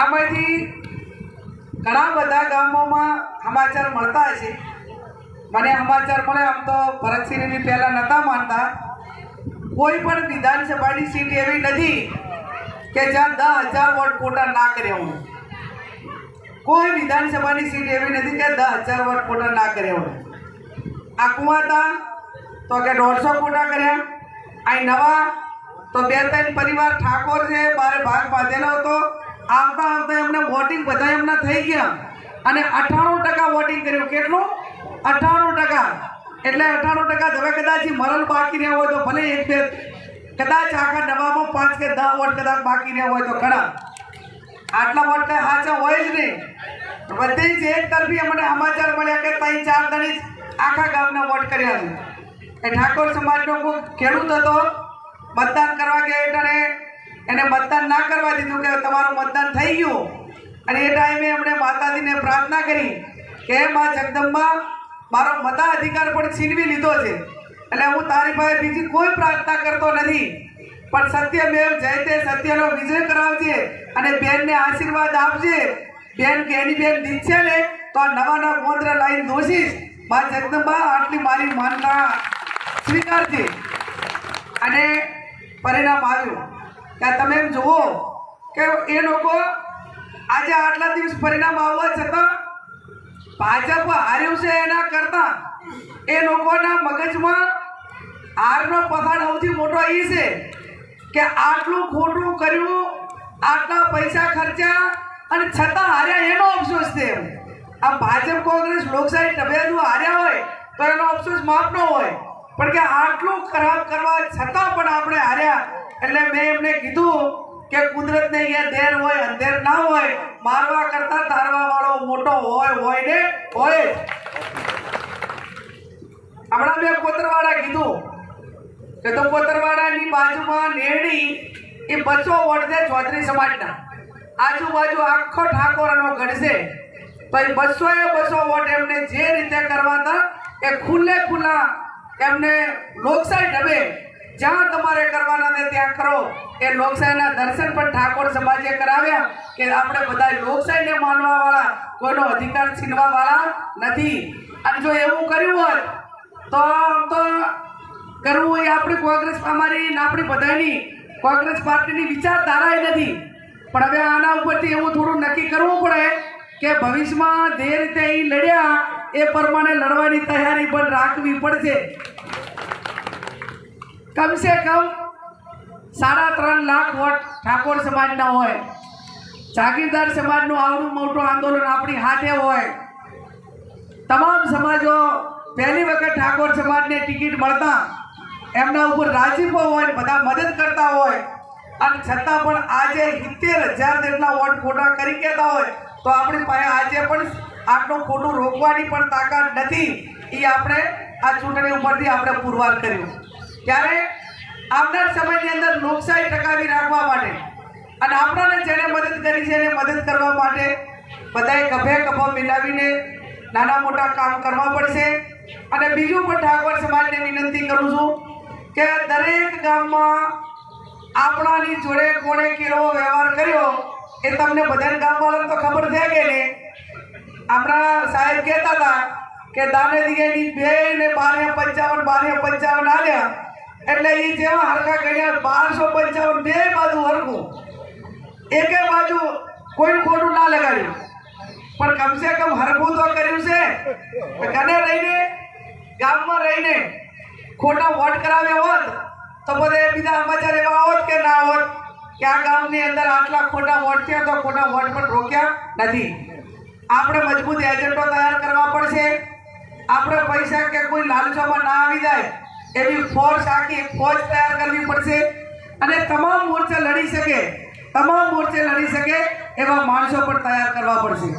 આમાંથી ઘણા બધા ગામોમાં સમાચાર મળતા છે મને સમાચાર મળે આમ તો ભરતસિંહની પહેલાં નહોતા માનતા. કોઈ પણ વિધાનસભાની સીટ એવી નથી કે જ્યાં દસ હજાર વોટ કોટા ના કર્યા હોય. કોઈ વિધાનસભાની સીટ એવી નથી કે દસ હજાર વોટ કોટા ના કર્યા હોય. આ કુવાતા તો કે દોઢસો કોટા કર્યા. અહીં નવા તો બે ત્રણ પરિવાર ઠાકોર છે, બારે ભાગ બાંધેલો હતો. આવતા આવતા એમને વોટિંગ બધા એમના થઈ ગયા. અને અઠ્ઠાણું ટકા વોટિંગ કર્યું. કેટલું? અઠ્ઠાણું ટકા. એટલે અઠ્ઠાણું ટકા હવે કદાચ મરલ બાકી રહ્યા હોય તો ભલે એક બે, કદાચ આખા ડબ્બામાં પાંચ કે દસ વોટ કદાચ બાકી રહ્યા હોય તો ઘણા આટલા વોટ કઈ સાચા હોય જ નહીં. બધે જ એક તરફી અમને સમાચાર મળ્યા કે ત્રણ ચાર દણી આખા ગામના વોટ કર્યા છે. એ ઠાકોર સમાજનો કોઈ ખેડૂત હતો. મતદાન કરવા ગયા એટલે એને મતદાન ના કરવા દીધું કે તમારું મતદાન થઈ ગયું. અને એ ટાઈમે એમણે માતાજીને પ્રાર્થના કરી કે મા જગદંબા, મારો મતાધિકાર પણ છીનવી લીધો છે. એટલે હું તારી પાસે બીજી કોઈ પ્રાર્થના કરતો નથી. પણ સત્યમેવ જયતે સત્યનો વિજય કરાવજે અને બેનને આશીર્વાદ આપજે. બેન કે, એની બેન દીધશે ને તો આ નવા નવા ગોંદ્ર લાઈન દોષીશ મા જગદંબા, આટલી મારી માનતા સ્વીકારજે. અને પરિણામ આવ્યું. કે તમે એમ જુઓ કે એ લોકો આજે આટલા દિવસ પરિણામ આવવા છતાં ભાજપ હાર્યું છે એના કરતાં. એ લોકોના મગજમાં હારનો પથાડ સૌથી મોટો એ છે કે આટલું ખોટું કર્યું, આટલા પૈસા ખર્ચ્યા અને છતાં હાર્યા એનો અફસોસ છે આ ભાજપ, કોંગ્રેસ, લોકશાહી ટબેલું હાર્યા હોય, તો એનો અફસોસ માપનો હોય. પણ કે આટલું ખરાબ કરવા છતાં પણ આપણે હાર્યા. એટલે મેં એમને કીધું કે કુદરતને અહીંયા દેર હોય, અંધેર ના હોય, મારવા કરતા તારવા વાળો મોટો હોય હોય ને હોય. હમણાં મેં કોતરવાડા કીધું કે તો કોતરવાડાની બાજુમાં નેડી એ બસો વોટ છે ચૌધરી સમાજના આજુબાજુ આખો ઠાકોરનો ગઢ છે પછી બસો એ બસો વોટ એમને જે રીતે કરવા હતા, એ ખુલ્લે ખુલ્લા એમને લોકશાહી ઢબે જ્યાં તમારે કરવાના ને ત્યાં કરો. એ લોકશાહીના દર્શન પણ ઠાકોર સમાજે કરાવ્યા કે આપણે બધા લોકશાહીને માનવાવાળા, કોઈનો અધિકાર છીનવાવાળા નથી. અને જો એવું કર્યું હોત તો તો કરવું એ આપણી કોંગ્રેસ અમારી આપણી બધાની. કોંગ્રેસ પાર્ટીની વિચારધારા એ નથી. પણ હવે આના ઉપરથી એવું થોડું નક્કી કરવું પડે કે ભવિષ્યમાં જે રીતે એ લડ્યા, એ પ્રમાણે લડવાની તૈયારી પણ રાખવી પડશે. કમસે કમ સાડા ત્રણ લાખ વોટ ઠાકોર સમાજના હોય. જાગીરદાર સમાજનું આવડું મોટું આંદોલન આપણી હાથે હોય. તમામ સમાજો પહેલી વખત ઠાકોર સમાજને ટિકિટ મળતા એમના ઉપર રાજીપો હોય બધા મદદ કરતા હોય અને છતાં પણ આજે સિત્તેર હજાર જેટલા વોટ ખોટા કરી કહેતા હોય તો આપણી પાસે આજે પણ આટલું ખોટું રોકવાની પણ તાકાત નથી. એ આપણે આ ચૂંટણી ઉપરથી આપણે પુરવાર કર્યું. ત્યારે આવનાર સમયની અંદર લોકશાહી ટકાવી રાખવા માટે અને આપણાને જેને મદદ કરી છે એને મદદ કરવા માટે બધાએ કભે કભો મિલાવીને નાના મોટા કામ કરવા પડશે. અને બીજું પણ ઠાકોર સમાજને વિનંતી કરું છું કે દરેક ગામમાં આપણાની જોડે કોણે કેવો વ્યવહાર કર્યો એ તમને બધા ગામવાળાને તો ખબર છે કે નહીં? આપણા સાહેબ કહેતા હતા કે દાને દિયેની બે ને બારે પંચાવન બારે પંચાવન આવ્યા એટલે એ જેવા હરખા ગણ્યા બારસો પંચાવન બે બાજુ હરખું. એકે બાજુ કોઈ ખોટું ના લગાડ્યું. પણ કમસે કમ હરખું તો કર્યું છે. ઘરે રહીને, ગામમાં રહીને ખોટા વોટ કરાવ્યા હોત, તો બધે બીજા સમાચાર એવા હોત કે ના હોત કે આ ગામની અંદર આટલા ખોટા વોટ થયા તો ખોટા વોટ પણ રોક્યા નથી. આપણે મજબૂત એજન્ટો તૈયાર કરવા પડશે. આપણે પૈસા કે કોઈ લાલચોમાં ના આવી જાય. એવી ફોર્સ આખી ફોજ તૈયાર કરવી પડશે. અને તમામ મોરચે લડી શકે, તમામ મોરચે લડી શકે એવા માણસો પણ તૈયાર કરવા પડશે.